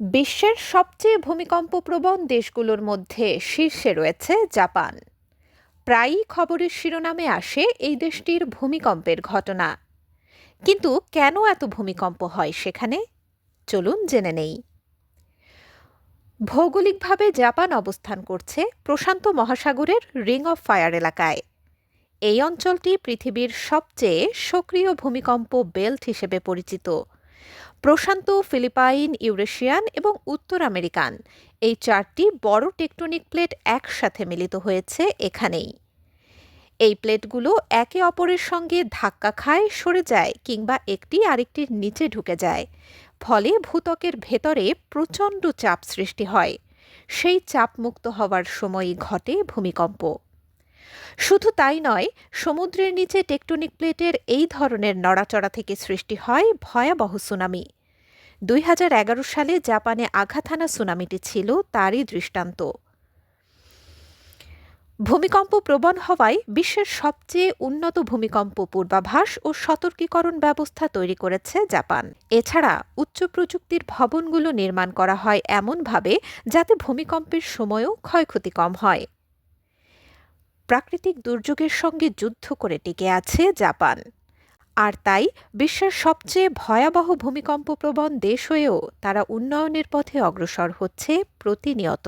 বিশ্বের সবচেয়ে ভূমিকম্পপ্রবণ দেশগুলোর মধ্যে শীর্ষে রয়েছে জাপান। প্রায়ই খবরের শিরোনামে আসে এই দেশটির ভূমিকম্পের ঘটনা। কিন্তু কেন এত ভূমিকম্প হয় সেখানে? চলুন জেনে নেই। ভৌগোলিকভাবে জাপান অবস্থান করছে প্রশান্ত মহাসাগরের রিং অফ ফায়ার এলাকায়। এই অঞ্চলটি পৃথিবীর সবচেয়ে সক্রিয় ভূমিকম্প বেল্ট হিসেবে পরিচিত। প্রশান্ত, ফিলিপাইন, ইউরেশিয়ান এবং উত্তর আমেরিকান। এই চারটি বড় টেকটনিক প্লেট একসাথে মিলিত হয়েছে এখানেই। এই প্লেটগুলো একে অপরের সঙ্গে ধাক্কা খায়, সরে যায় কিংবা একটি আরেকটির নিচে ঢুকে যায়। ফলে ভূতকের ভেতরে প্রচণ্ড চাপ সৃষ্টি হয়। সেই চাপমুক্ত হওয়ার সময়ই ঘটে ভূমিকম্প। শুধু তাই নয়, সমুদ্রের নিচে টেকটনিক প্লেটের এই ধরনের নড়াচড়া থেকে সৃষ্টি হয় ভয়াবহ সুনামি। দুই হাজার এগারো সালে জাপানে আঘাত হানা সুনামিটি ছিল তারই দৃষ্টান্ত। ভূমিকম্প প্রবণ হওয়ায় বিশ্বের সবচেয়ে উন্নত ভূমিকম্প পূর্বাভাস ও সতর্কীকরণ ব্যবস্থা তৈরি করেছে জাপান। এছাড়া উচ্চ প্রযুক্তির ভবনগুলো নির্মাণ করা হয় এমনভাবে যাতে ভূমিকম্পের সময়ও ক্ষয়ক্ষতি কম হয়। প্রাকৃতিক দুর্যোগের সঙ্গে যুদ্ধ করে টিকে আছে জাপান। আর তাই বিশ্বের সবচেয়ে ভয়াবহ ভূমিকম্প প্রবণ দেশ হয়েও তারা উন্নয়নের পথে অগ্রসর হচ্ছে প্রতিনিয়ত।